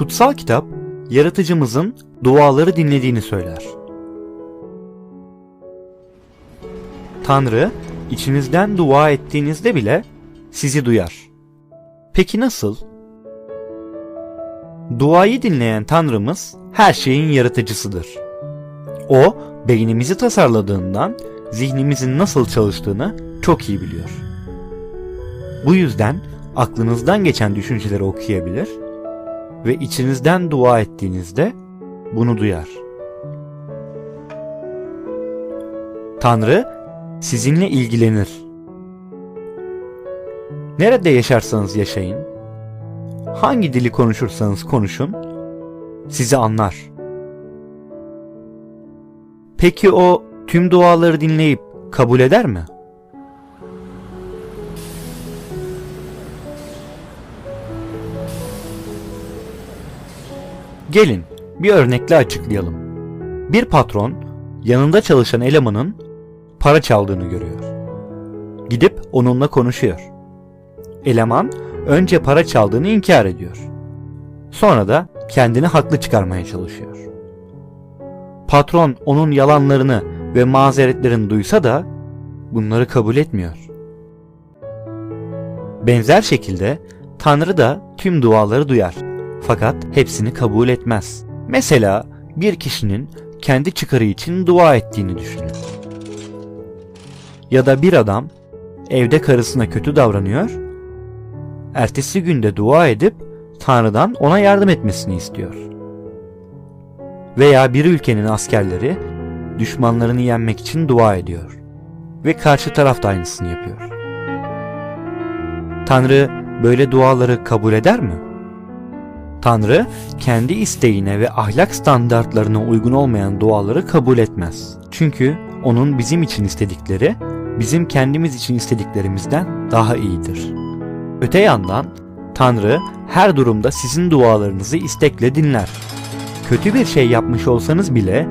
Kutsal kitap, yaratıcımızın duaları dinlediğini söyler. Tanrı, içinizden dua ettiğinizde bile sizi duyar. Peki nasıl? Duayı dinleyen Tanrımız her şeyin yaratıcısıdır. O, beynimizi tasarladığından zihnimizin nasıl çalıştığını çok iyi biliyor. Bu yüzden aklınızdan geçen düşünceleri okuyabilir ve içinizden dua ettiğinizde bunu duyar. Tanrı sizinle ilgilenir. Nerede yaşarsanız yaşayın, hangi dili konuşursanız konuşun, sizi anlar. Peki o tüm duaları dinleyip kabul eder mi? Gelin bir örnekle açıklayalım. Bir patron yanında çalışan elemanın para çaldığını görüyor. Gidip onunla konuşuyor. Eleman önce para çaldığını inkar ediyor. Sonra da kendini haklı çıkarmaya çalışıyor. Patron onun yalanlarını ve mazeretlerini duysa da bunları kabul etmiyor. Benzer şekilde Tanrı da tüm duaları duyar fakat hepsini kabul etmez. Mesela bir kişinin kendi çıkarı için dua ettiğini düşünün. Ya da bir adam evde karısına kötü davranıyor, ertesi günde dua edip Tanrı'dan ona yardım etmesini istiyor. Veya bir ülkenin askerleri düşmanlarını yenmek için dua ediyor ve karşı taraf da aynısını yapıyor. Tanrı böyle duaları kabul eder mi? Tanrı kendi isteğine ve ahlak standartlarına uygun olmayan duaları kabul etmez. Çünkü onun bizim için istedikleri bizim kendimiz için istediklerimizden daha iyidir. Öte yandan Tanrı her durumda sizin dualarınızı istekle dinler. Kötü bir şey yapmış olsanız bile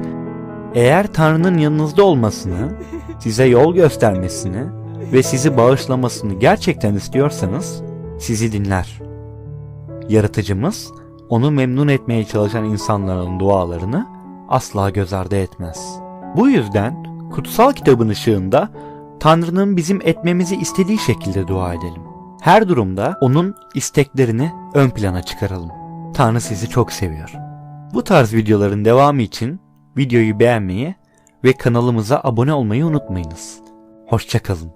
eğer Tanrı'nın yanınızda olmasını, size yol göstermesini ve sizi bağışlamasını gerçekten istiyorsanız sizi dinler. Yaratıcımız onu memnun etmeye çalışan insanların dualarını asla göz ardı etmez. Bu yüzden kutsal kitabın ışığında Tanrı'nın bizim etmemizi istediği şekilde dua edelim. Her durumda onun isteklerini ön plana çıkaralım. Tanrı sizi çok seviyor. Bu tarz videoların devamı için videoyu beğenmeyi ve kanalımıza abone olmayı unutmayınız. Hoşçakalın.